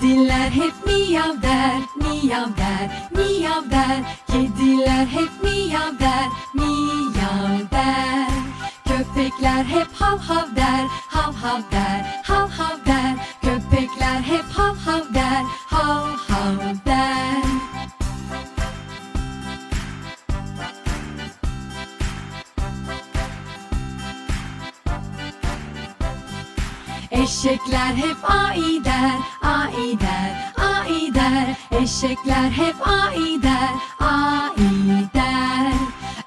Kediler hep miyav der, miyav der, miyav der. Kediler hep miyav der, miyav der. Köpekler hep hav hav der, hav hav der, hav hav der. Köpekler hep hav hav der, hav hav der. Eşekler hep ai der, ai der, ai der. Eşekler hep ai der, ai der.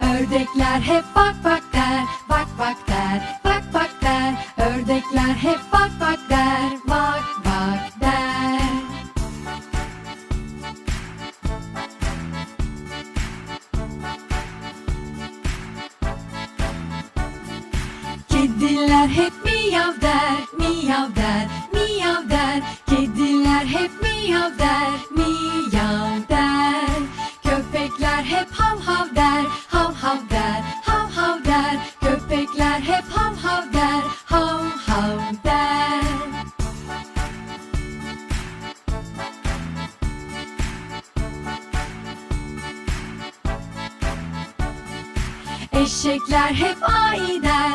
Ördekler hep bak bak der, bak bak der, bak bak der. Ördekler hep bak bak der, bak bak Kediler hep miyav der, miyav der, miyav der. Kediler hep miyav der, miyav der. Köpekler hep hav hav der, hav hav der, hav hav der. Köpekler hep hav hav der, hav hav der. Eşekler hep ai der,